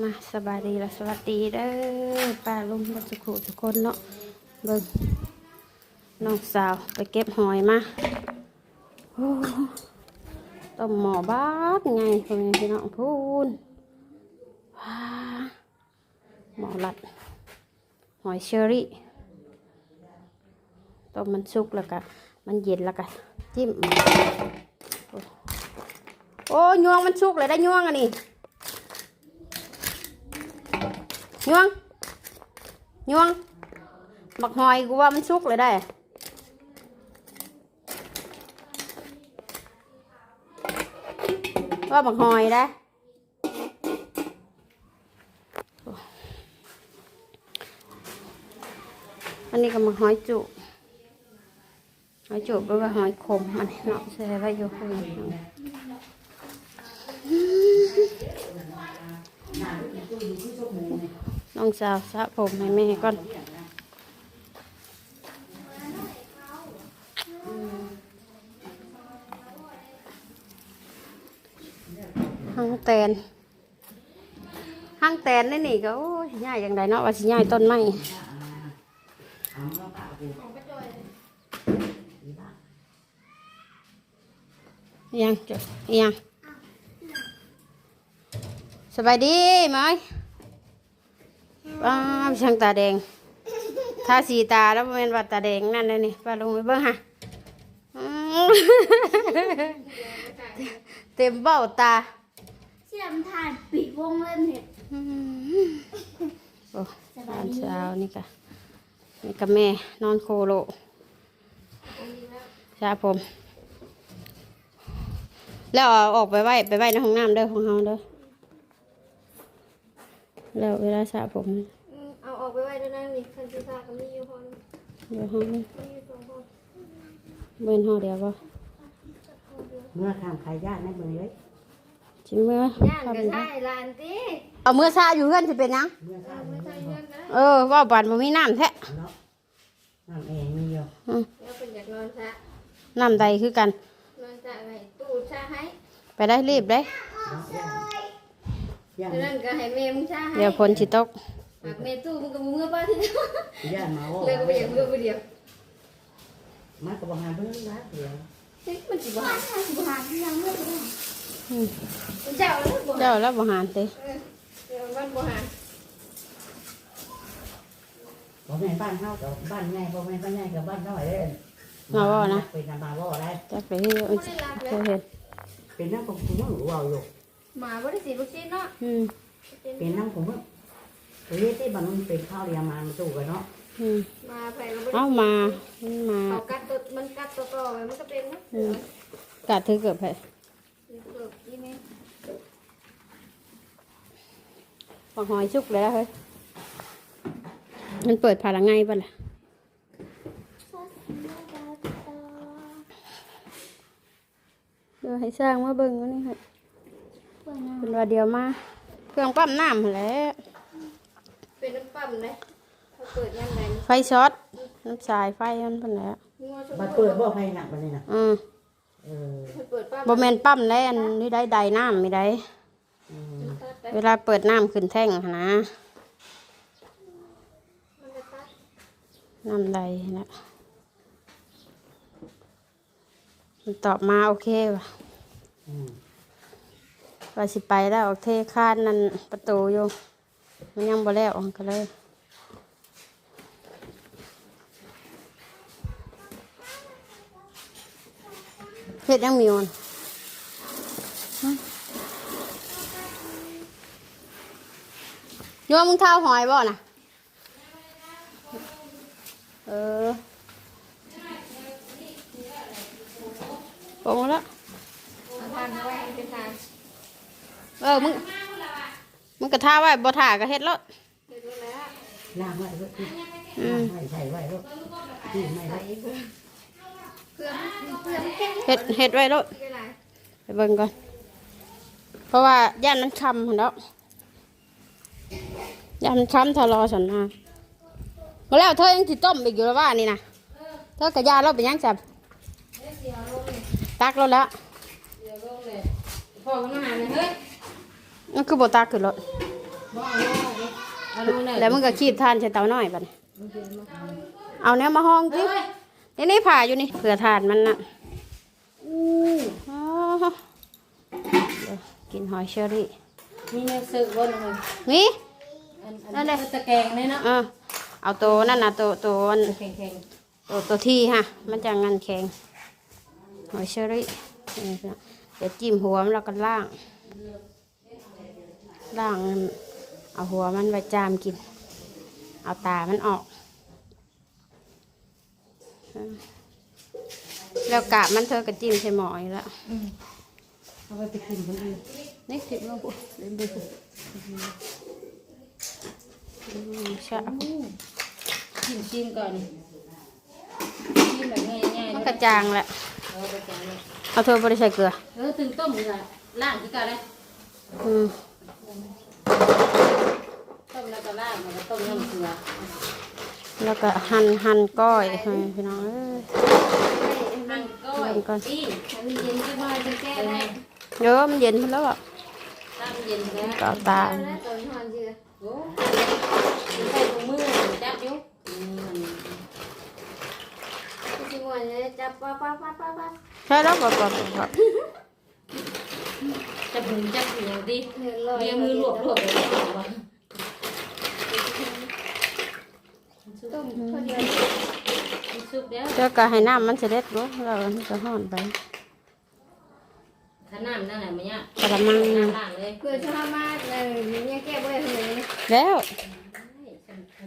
มาสบายดีและสวัสดีเด้อป้าลุงบัดสุขุทุกคนเนาะเบิ่งน้องสาวไปเก็บหอยมาโอ้ต้มหมอบ้าดไงพ่อแม่พี่น้องพูนว้าหมอลัด หอยเชอรี่ต้มมันสุกแล้วก็มันเย็นแล้วก็จิ้ม โอ้โอ้ยวงมันสุกเลยได้ยวงอันนี้ ยวงยวงบักหอยกูว่ามันสุกเลยได้ว่าบักหอยได้อันนี้ก็บักหอยจุหอยจุบหรือว่าหอยขมอันนี้เนาะใส่ไว้อยู่ข้างใน น้องสาวสระผมให้แม่ก่อนห้างแตนห้างแตนนี่นี่ก็โอ้ยง่ายอย่างไรเนาะว่าสิง่ายต้นไม้ยังจ้ะยัง สบายดีไหมป้าช่างตาแดงทาสีตาแล้วเป็นว่าตาแดงนั่นเลยนี่ป้าลงไปเบิ้งฮะอืมเต็มเบ้าตาเสียมถ่านปิดวงเล่นเห็ดอืมโอ้ตอนเช้านี่กะนี่กับแม่นอนโคโลชาผม แล้วเอาออกไปไว้ไปไว้ในห้องน้ำเด้อของเฮาเด้อ แล้วเวลาสระผมเอาออกไปไว้ด้วยนะนี่คันซีซ่าก็มีอยู่คนเดี๋ยวห้องนี้มีอยู่สองคนเบิ้นห้องเดียวก็เมื่อข้ามขายญาติในเมืองเลยจิเมื่อย่างก็ใช่ลานตีเอาเมื่อซาอยู่เพื่อนสิเป็นหยังเมื่อข้ามไม่ใช่เงินนะเออว่าบานบ่มีน้ำแท้เนาะน้ำเองมีอยู่แล้วเป็นอยากนอนซะน้ำใดคือกัน นอนซะไว้ตู้ชาให้ ไปได้รีบได้ เนาะ ย่านเดี๋ยวนั้นก็ให้แม่มึงชาให้เดี๋ยวฝนสิตกหากแม่ตู้มึงก็มือป้าที่ย่านมาว่าเลยก็ไปอยากมือไปเดียวมันก็บอกหาเพิ่งรักเดียวเฮ้ยมันสิบ่หาสิบ่หาที่ยังไม่ได้อืมเจ้าแล้วบ่เจ้าแล้วบ่หานเต้เออเดี๋ยวมันบ่หาบอกแม่บ้านเฮากับบ้านใหญ่บอกแม่บ้านใหญ่กับบ้านน้อยเลยเป็นมาว่าได้จักไปเฮ็ดบ่ได้รักเคแล้วยเห็นเป็นน้ำของคุณมึงหรือว่าอยู่ หมาบ่ได้สิลูกชิ้นเนาะอืมเป็นน้ำของมึงเฮ้ยที่บ้านมันเป็นข้าวเรียมามาสู้กันเนาะอืมมาไปก็บ่ได้เอามามันมาเอากัดตัวมันกัดตัวต่อไปมันก็เป็นนะเสือกัดถือเกือบไปเกือบยี่เมตรบักหอยชุกเลยแล้วเฮ้ยมันเปิดผ่านละไงป่ะล่ะเดี๋ยวให้สร้างมาเบิ่งวันนี้ค่ะ เป็นว่าเดียวมา เครื่องปั๊มน้ำหั่นแหล้วเป็นน้ำปั๊มเลยเขาเปิดยังไงไฟช็อตน้ำสายไฟมันเป็นแหล้วงัวชบัดเปิดบ่ไฟหนักบัดนี้น่ะอืมเออเขาเปิดปั๊มบ่แม่นปั๊มได้อันนี้ได้ใดน้ำไม่ได้อืมตัดไปเวลาเปิดน้ำขึ้นแท่งหั้นนะมันจะตัดน้ำใดนะมันตอบมาโอเคว่ะอืม ว่าสิไปแล้วโอกเคคาดนั่นประตูอยู่มันยังบ่แล้วออกก็เลยเฮ็ดยังมีมันฮะโยมมึงเท้าหอยบ่น่ะ เออปงแล้วเอาทานเอาไว้เป็นทาน เออมึงมึงกระท่าไว้บ่ท่าก็เฮ็ดแล้วเสร็จแล้วล้างไว้เพื่อที่อืมล้างไว้ใส่ไว้ลูกที่ไม่ไว้เพื่อเพื่อเพื่อมันเข้มเฮ็ดเฮ็ดไว้แล้วเวลาไปเบิ่งก่อน เพราะว่าย่านมันคำหั่นแล้วย่านมันคำถ้ารอฉันมาบ่แล้วเธอยังสิต้มอีกอยู่แล้วว่านี่นะเธอกระยาเราไปยังจับเดี๋ยวลงเลยตักแล้วแล้วเดี๋ยวลงเลยพ่อมันมาหาเลยเฮ้ย นั่นคือบ่ตักขึ้นรถบ่เอาเลยเอาลงเลยแล้วมึงก็คีบทานใส่เตาน้อยบัดนี้เอาเนี้ยมาห้องสินี่นี่ผ่าอยู่นี่เผื่อทานมันน่ะอู้อ๋อเดี๋ยวกินหอยเชอรี่มีเนื้อสึกบ่เลยนี่อันนั่อันนแหละนี้ตะแกงเลยเนาะเออเอาตัวนั่นนะตัวตัวอันแข็งตัวตัวที่ฮะ มันจะงันแข็งหอยเชอรี่นี่นะเดี๋ยวจิ้มหัวมันแล้วก็ล่าง ล่างมันเอาหัวมันไว้จามกิน เอาตามันออกเออแล้วกาบมันเธอก็จิ้มใส่หมออยแล้วๆอืมเอาไปไปกินคนอื่นนี่สิบโลกูเล่นดูชะชิมชิมก่อนชิมแบบง่ายๆมันเนาะกระจางแหละเอาไปก่อนเลยเอาเธอบริใส่เกลือเออถึงต้มอีกอะล่างอีกอะเลยอืม ต้มแล้วก็ล่างแล้วก็ ต้มน้ำเกลือแล้วก็หั่นหั่นก้อยให้พี่น้องเอ้ยหั่นก้อยหั่นก่อนปิ้งให้มันเย็นจะมาจะแก้เป็นได้เยอะมันเย็นแล้วอะตั้งเย็นแล้วก็เอาตาตอนทอนเจือโอ้ใส่ถุงมือจับอยู่อืมที่จริงวันนี้จับป้าป้าป้าป้าป้าใช่แล้วก็ก็ก็จับมือจับอยู่อย่างดีเลอยเรียมือรวบรวบเลย เอาวะต้มข้าวเดียวซุปแล้วเจ้าก็ให้น้ำมันเสด็จบ่แล้วมันจะห่อนไปขนาดนั่นแหละมันเนี่ยกระมังน้ำล่างเลยเพื่อชอบมากเลยเนี่ยแก้บ่อยเลยแล้ว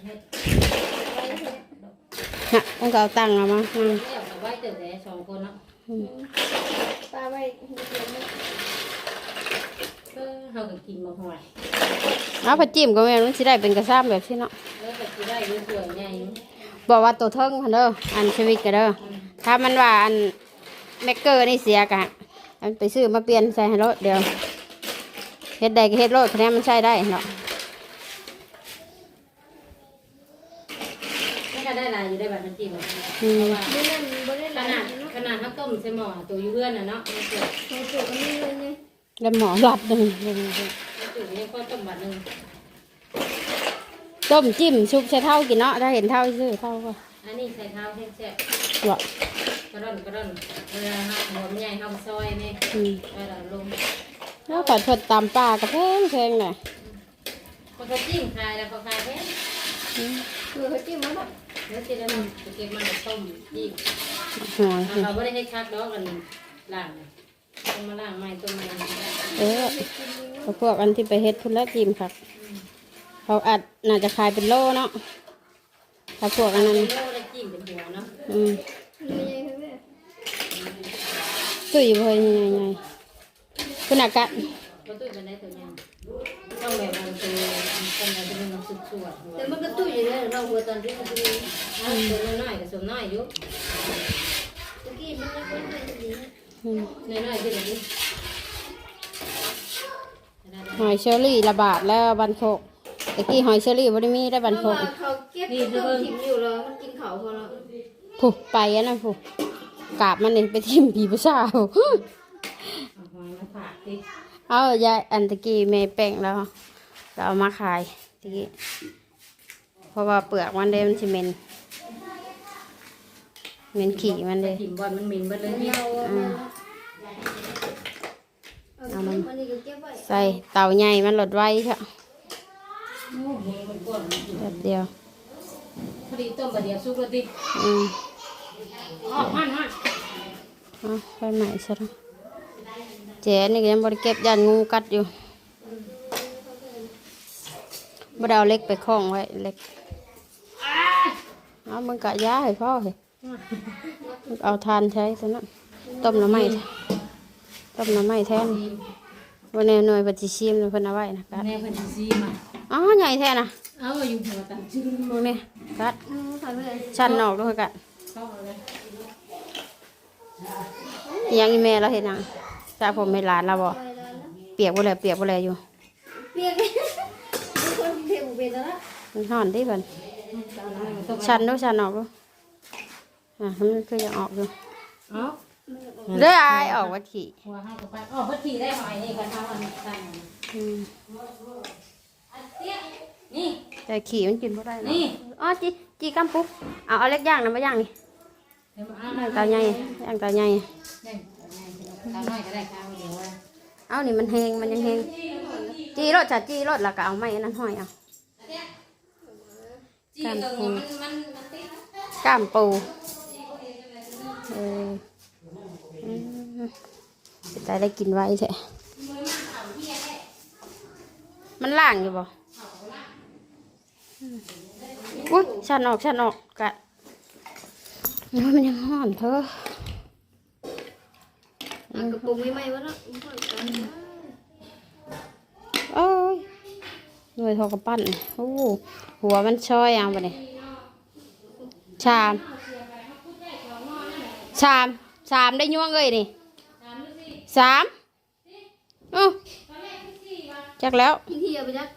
เฮ็ดฮะต้องก็เอาตังค์เอามาอืมแล้วเอาไว้เติมแต่สองคนเนาะป้าไว้เออ เฮาก็กินบ่ห่วยเอาผัดจิ้มก็แม่นมันสิได้เป็นกระซ้ำแบบที่เนาะเออก็สิได้อยู่สวยใหญ่บอกว่าตัวเทิงหั่นเด้ออันชีวิตก็เด้อถ้ามันว่าอันแมกเกอร์นี่เสียกะอันไปซื้อมาเปลี่ยนใส่ให้รถเดียวเฮ็ดได้ก็เฮ็ดรถคะแนนมันใช้ได้เนาะมันก็ได้หลายอยู่ได้บัดมันกินเพอืมราะว่าไม่นั่นบ่ได้ขหลายนาดเนาะขนาดข้าวต้มใส่หม้อตัวอยู่เพื่อนน่ะเนาะมันเกิดเขาจุกนี่เลยเนี่ย แล้วหมอหลับหนึ่งจุดนี้ก็ต้มบาทหนึงต้มจิ้มชุบใช้เท่ากินเนาะถ้าเห็นเท่าซื้อเท่าก็อันนี้ใส่เท้าแซ่บหวะกระร่อนกระร่อนเวลาหักหัวใหญ่เฮาซอยนี่อืมเวลาลงแล้วผัดผ็ดตามป่ากระแพงแพงน่ะมันก็จิ้มคายแล้วก็คายแท้อือเขาจิ้มมันแบบแล้วสิแล้วมันจะเก็บมันต้มจิ้มเราไม่ได้ให้คักดอกกันล่าง ต้องมาล่างใหม่ต้มใหม่เออเอาพวกอันที่ไปเฮ็ดพุ่นละจิ้มครับ เขาอัดน่าจะขายเป็นโลเนาะถ้าพวกอันนั้นโลได้จิ้มเป็นหัวเนาะอืมมีอะไรครับแม่ตุ้ยบ่ใหญ่ใหญ่ๆคุณอากาศก็ตุ้ยเป็นได้ตัวยังต้องแบบมันตัวต้องแบบเป็นน้ำสุดสวดแต่มันก็ตุ้ยอยู่เลยเราหัวตอนที่มันจะมีตัวน้อยกับสมน้อยอยู่ตะกี้มันยังเป็นแบบนี้อืม น้อยๆที่เดี๋ยวนี้หอยเชอรี่ระบาดแล้วบันโคกตะกี้หอยเชอรี่บ่ได้มีได้บันเพโคราะกว่าเขาเก็บต้มถิ่มอยู่แล้วมันกินเขาพอแล้วผู้ไปอันนั้นผู้กราบมันนี่ไปทิ่มผีผู้สาวเอาหอยมาฝากดิเอายายอันตะกี้เมแป้งแล้วเราเอามาขายตะกี้เพราะว่าเปลือกมันเด้มันสิเหม็น เหม็นขี่มันเด้ถิ่มบอลมันมินเบิดเลยนี่เราเอาเอามันอันนี้ก็เก็บไว้ใส่เตาใหญ่มันหลดไว้เถอะโอ้โหมันก้นแป๊บเดียวพอดีต้มบะเดียวสุกแล้วดิอืมออกมันมันเอาไฟใหม่ซะแล้วเจ๊นี่ก็ยังบริเก็บยันงูกัดอยู่บ่ได้เอาเล็กไปคล้องไว้เล็กเอามึงกะยาให้พ่อเลยมึง เอาทานใช้ซะนะต้มหน้ำไม้ต้มหน้ำไม้แทนวันนี้หน่วยปฏิชิมเพิ่นเอาไว้นะกัดแม่เพิ่นสิซีมาอ๋อใหญ่แท้นะเอาอยู่หัวตันชื่อพวกนี้กัดอืมใส่ไปเลยชันออกด้วยกัดเข้าเอาเลยอิหยังอีแม่เราเห็นยังสาผมให้หลานเราบ่ไปแล้วนะเปียกบ่เลยเปียกบ่เลยอยู่เปียกมีคนเทียบเป็นแล้วนะมันห่อนที่เพิ่นเอาน้ำมันต้มชันดูชันออกดู อะมันคือยังออกอยู่เอาเด้ออายออกว่าขี่หัวห้ากับไปอ๋อเพิ่นขี่ได้หอยนี่กันเท่าอันสั่นอืมอันตีแต่ขี่มันกินบ่ได้เนาะนี่ อ๋อจีจีกำปุ๊บเอาเอาเล็กย่างนะมาย่างนี่เดี๋ยวมาเอาย่างเตาใหญ่ย่างเตาใหญ่เนี่ยเอาหน่อยก็ได้ข้าวเดียวว่าเอานี่มันแหงมันยังแหงจีรถจ้ะจีรถแล้วก็เอาไม้อันนั้นห้อยเอาจีเออมันมันมันติดก้ามปู เอออืมแต่ได้กินไว้ใช่มันล่างอยู่บ่อุ้ยชันออกชันออกกะมันยังห่อนเธออะกระปุกไม่ไหม้วะเนาะโอ้ยหน่วยทอกระปั้นโอ้หัวมันช่อยเอาไปเนี่ยชาม ชามชามได้ยวงเลยนี่สามอือจักแล้วเฮียไปจัก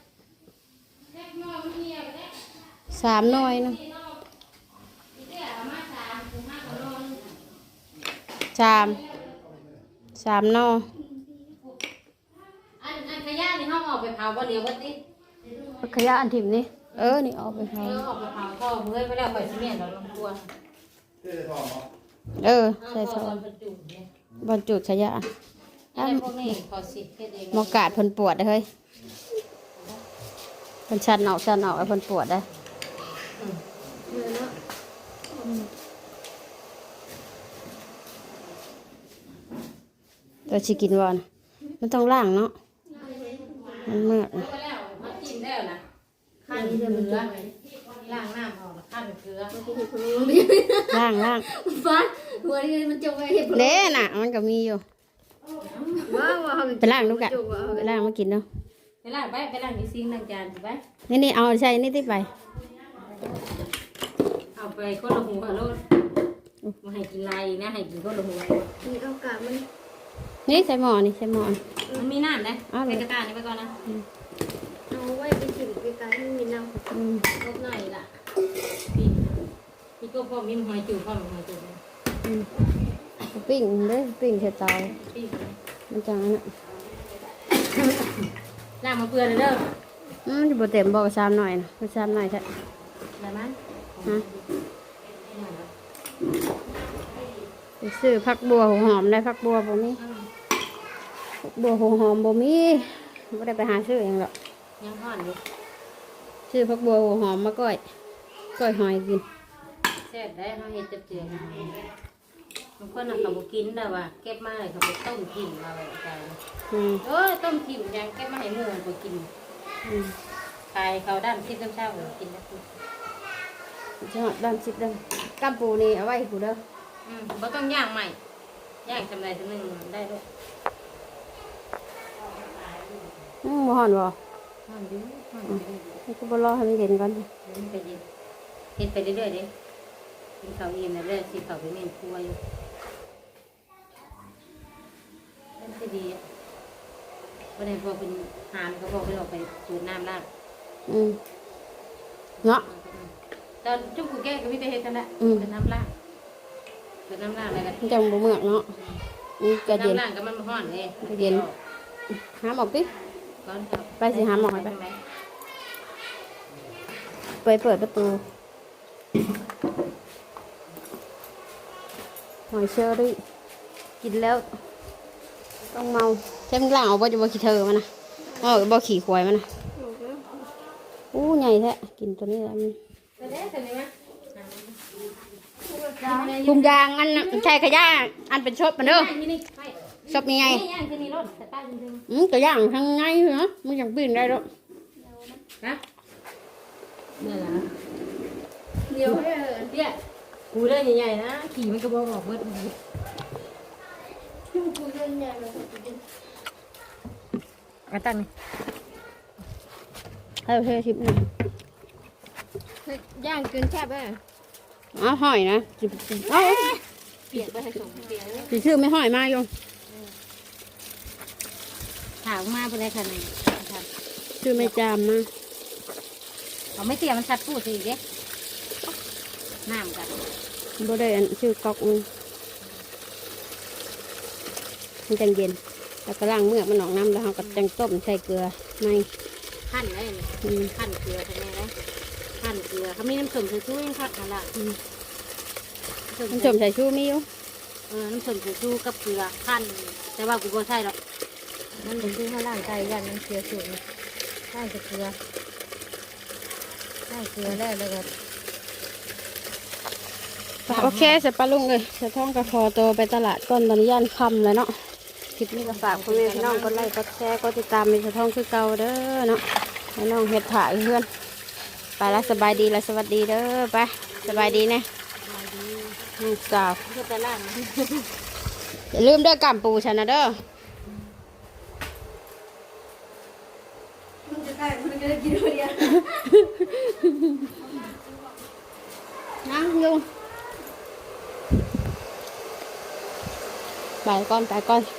สามหน่วยเนาะชามสามหนออันอันขยะนี่ห้องออกไปเผาบ่เดียวบ่ติขยะอันถิ่มนี่เออนี่เอาไปใช้เออออกไปเผาท่อเฮ้ยไปแล้วข่อยสิเมียนเราลงตัว เออเอาใส่ท่ทออนบรรจุเนี่ยบรรจุขยะไอ้พวกนี้ขอสิเฮ็ดเองหมอกาดเพิ่นปวดเด้อเฮ้ยเพิ่นชันออกชันออกไอ้เพิ่นปวดได้อเออเนาะตัวสิกินบ่นะมันต้องล้างเนาะมันเมือกไปแล้วมันกินแล้วนะขั้นเกลือล้างน้ำอ อกขั้นเกลือล้างล้างฟ้าหัวนี่มันจงไว้เห็ดผลเด้น่ะ มันก็มีอยู่ ว้าวว้าวไปล้างดูกะไปล้างมากินเนาะไปล้างไปไปล้างอีซิงล้างจานสิไปนี่นี่เอาใส่นี่ที่ไป เอาไปคนละหัวโลดมาให้กินลายอีกนะให้กินคนละหัวมีโอกาสมันนี่ใส่หม้อนี่ใส่หม้อนี่มันมีน้ำนะอ้าวเลยใส่กระตานี่ไปก่อนนะเอาไว้ไปจิ้มไกลๆให้มีน้ำอืมลบหน่อยล่ะ พี่พี่ก็พ่อมีหอยจูบพ่อมีหอยจูบอืมปิ้งเด้อปิ้งใส่เตาพี่มันจังนั้นน่ะล้างมาเปลือยเลยเด้ออืมจะบ่เต็มบ่ก็ซ้ำหน่อยนะก็ซ้ำหน่อยใช่ได้ไหมฮะไปซื้อผักบัวหัวหอมได้ผักบัวบ่มีผักบัวหัวหอมบ่มีบ่ได้ไปหาซื้อหยังหรอกยังห่อนอยู่ซื้อผักบัวหัวหอมมาก้อย ก้อยหอยกินแซ่บได้เขาเห็ดจับเจือบางคนน่ะเขาบอกกินแต่ว่าเก็บมาเลยเขาไปต้มกินเราไปอืมเออต้มกินยังเก็บมาให้หมูไปกินอืมขายเขาด้านที่เช้าๆกินนะจะด้านสิบด้านกำปูนี่เอาไว้ให้กูเด้ออืมบ่ต้องย่างใหม่ย่างจำไรจำหนึ่งได้ด้วยอืมบ่ฮ้อนบ่ห่อนอยู่ห่อนอยู่ให้กูบ่รอให้มันเย็นก่อนเดี๋ยวมันไปเย็น เห็นไปเรื่อยๆเด้กินข้าวเย็นนะเรื่อยสิข้าวไปเม่นครัวอยู่นั่นคือดีอะวันนี้พอเป็นหามก็บอกไปออกไปสูดน้ำล้างอืมเนาะตอนจุ๊บกูแก้ก็มีแต่เฮ็ดกันละอืมเป็นน้ำล้างเป็นน้ำล้างอะไรกันมันจังบ่เมือกเนาะนี่ก็เย็นน้ำล้างก็มันห่อนเลยเย็นหาหมอกติก่อนครับไปสิหาหมอให้ไปไปเปิดประตู หอยเชอรี่กินแล้ว ต้องเมาใช่มันล่างเอาบ่จะบ่ขี้เธอมันนะอ๋อบ่ขี่ควายมันนะอู้ใหญ่แท้กินตัวนี้แล้วมันไปเด้อตัวนี้มั้ยถุงยางอันน่ะใช่ขยะอันเป็นชบมันเด้อนี่นี่ไปชบยังไงนี่ย่างคือนี่รถแต่ป้าจริงอืมตัวย่างทางไงเหรอมันยังปีนได้ด้วยๆนะเนี่ยล่ะ เดียวให้เออเตี้ยกูได้ใหญ่ๆนะขี่มันก็บอกออกเบิดที่กูเล่นใหญ่เลยกระตั้งนี่ให้เราเทชิปหนึ่งย่างเกินแคบอะเอ้าหอยนะสิบเอาเปลี่ยนไปให้สองเปลี่ยนเลยสิชื่อไม่หอยมาอยู่ถามมาเป็นไรขนาดนี้ชื่อไม่จามมาเอาไม่เตี้ยมันชัดพูดสิเด้ น้ำกันบ่ได้อันชื่อก๊อกมันมันจังเย็นแล้วก็ล้างเมือกมันออกน้ำแล้วเราก็จังต้มใส่เกลือในขั้นได้นี่อืมขั้นเกลือทำไมได้ขั้นเกลือเขามีน้ำส้มสายชูยังคักนั่นล่ะน้ำส้มใส่ชูมีอยู่เออน้ำส้มสายชูกับเกลือขั้นแต่ว่ากูบ่ใช่หรอกมันเป็นที่ข้างล่างใจยันมันเสียสูงใช่เกลือใช่เกลือแล้วแล้วก็ โอเคเสร็จปลาลุงเลยจะท่องกระคอตัวไปตลาดก่อนตอนนี้ย่านคำแล้วเนาะคลิปนี้ก็ฝากคุณแม่พี่น้องกดไลค์กดแชร์กดติดตามมีสะท่องคือเก่าเด้อเนาะให้น้องเฮ็ดถ่ายเพื่อน ไปแล้วสบายดีแล้วสวัสดีเด้อไปสบายดีนะน้องสาวเพื่อไปล่างนะอย่าลืมเด้อกำปูฉันนะเด้อมันจะได้มันจะได้กินคนเดียวนั่งลุง ไปก่อนไปก่อน